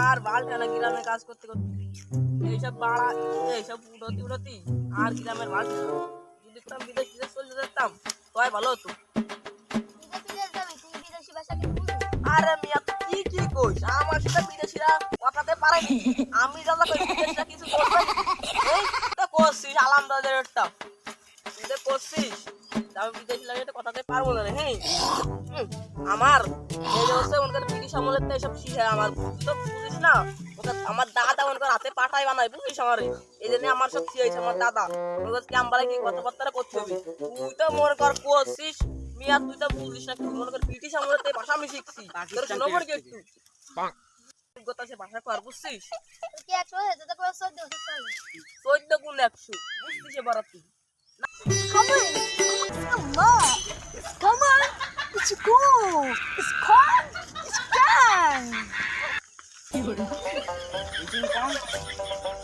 আর বালটা না গ্রামে কাজ করতে করতে। এইসব বাড়া, এইসব উড়তি উড়তি আর গ্রামের বাল যদি কোথাও বিদেশ বিদেশ চলে যেতাম তবে ভালো হতো। আরে মিয়া, তুই কি কি কইস? আমার সাথে বিদেশিরা কথাতে পারেনি আমি জানলা কই, বিদেশিরা কিছু করবে? এই তো করছিস আলহামদুলিল্লাহ তুই তো করছিস? আমি বিদেশি লাগে তো কথাতে পারব না রে হ্যাঁ? আমার এই যে হচ্ছে ওনাদের ব্রিটিশ আমলের তো এসব শিখে আমার তুই তো বুঝিস না? আমার দাদা ওনাকে হাতে পাঠাই বানাই বুঝিস আমার? এই জন্য আমার সব শিখেছে আমার দাদা। ওনাকে ক্যাম্বারে কি কথাবার্তা করতে হবে? তুই তো মনে কর করছিস মিয়া তুই তো বুঝিস না মনে কর ব্রিটিশ আমলের তো ভাষা আমি শিখছি। তোর শোনো পড়ে কি একটু। যোগ্যতা সে ভাষা কর বুঝছিস? তুই কি একশো হয়েছে? তো পুরো চোদ্দ চোদ্দ গুণ একশো বুঝছিস এবার তুই? Come on, come on, come on, it's cool, it's calm! it's fun.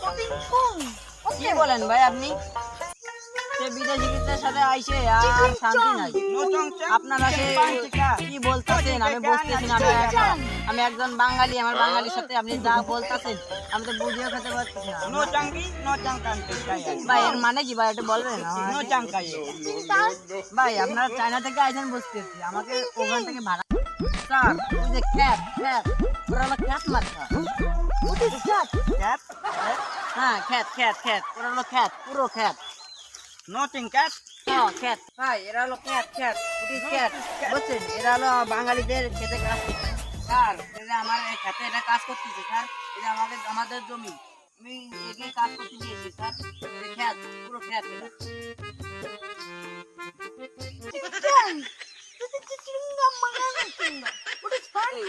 Popping fun. কি বলেন ভাই আপনি সাথে আইসে আর শান্তি নাই। আপনারা কি বলতেছেন? আমি আমি একজন আমি একজন বাঙালি আমার বাঙালির সাথে আপনি যা বলতেছেন আমি তো বুঝিয়ে খেতে পারতেছি kaya. ভাই এর মানে কি ভাই? একটু বলবেন? ভাই আপনারা চায়না থেকে আইসেন বুঝতেছি। আমাকে ওখান থেকে ভাড়া স্যার ওই যে খ্যাত খ্যাত ওরা হলো খ্যাত মার্কা What is হ্যাঁ খ্যাত খ্যাত খ্যাত ওরা হলো খ্যাত পুরো খ্যাত No tingkat. হ্যাঁ, খ্যাত ভাই এরা হলো খ্যাত খ্যাত উটি খ্যাত বুঝছেন এরা হলো বাঙালিদের খেতে কাজ করছে স্যার এই যে আমার এই খেতে এটা কাজ করতেছে স্যার। এটা আমাদের আমাদের জমি। আমি এখানে কাজ করতে দিয়েছি স্যার। খ্যাত পুরো খ্যাত এটা এই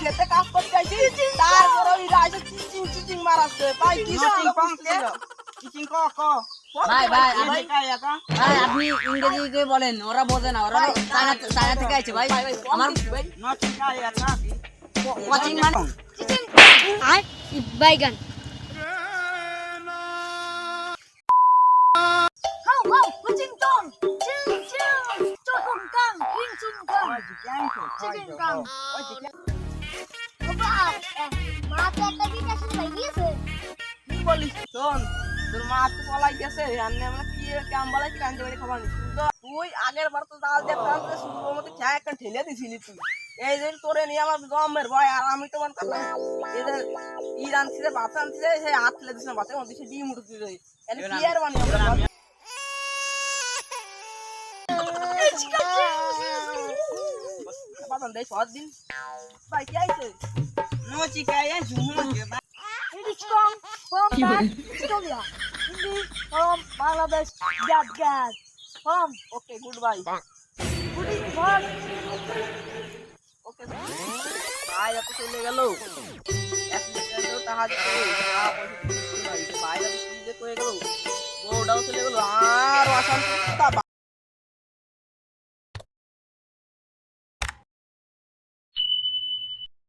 খেতে কাজ করতে আইছি তারপর ওই রাইসে চিচিং চিচিং মারাচ্ছে। ভাই কি No chingkong tiyo. ভাই ভাই ভাই। ভাই আপনি ইংরেজিতে বলেন ওরা বোঝে না ওরা চায়না চায়না থেকে আইছে ভাই। আমার No chingkaya ka. কোচিং মানে আর বাইগান। হয়ে আগের বার তো একটা ঠেলে দিছিলি তুই এই যে তোরে নিয়ে আমার জমের ভয় আর আমি তো মনে করলাম এই যে ভাত রানছি যে হাত ফেলে দিছিল ভাতের মধ্যে ডিম উঠে দিল বাদাম দেয় সব দিন। from Victoria. Hindi from Bangladesh. From okay good bye. Good from okay ভাই এত চলে গেল। এক পয়সা দিতে কি গেল। বউটাও চলে গেল। আর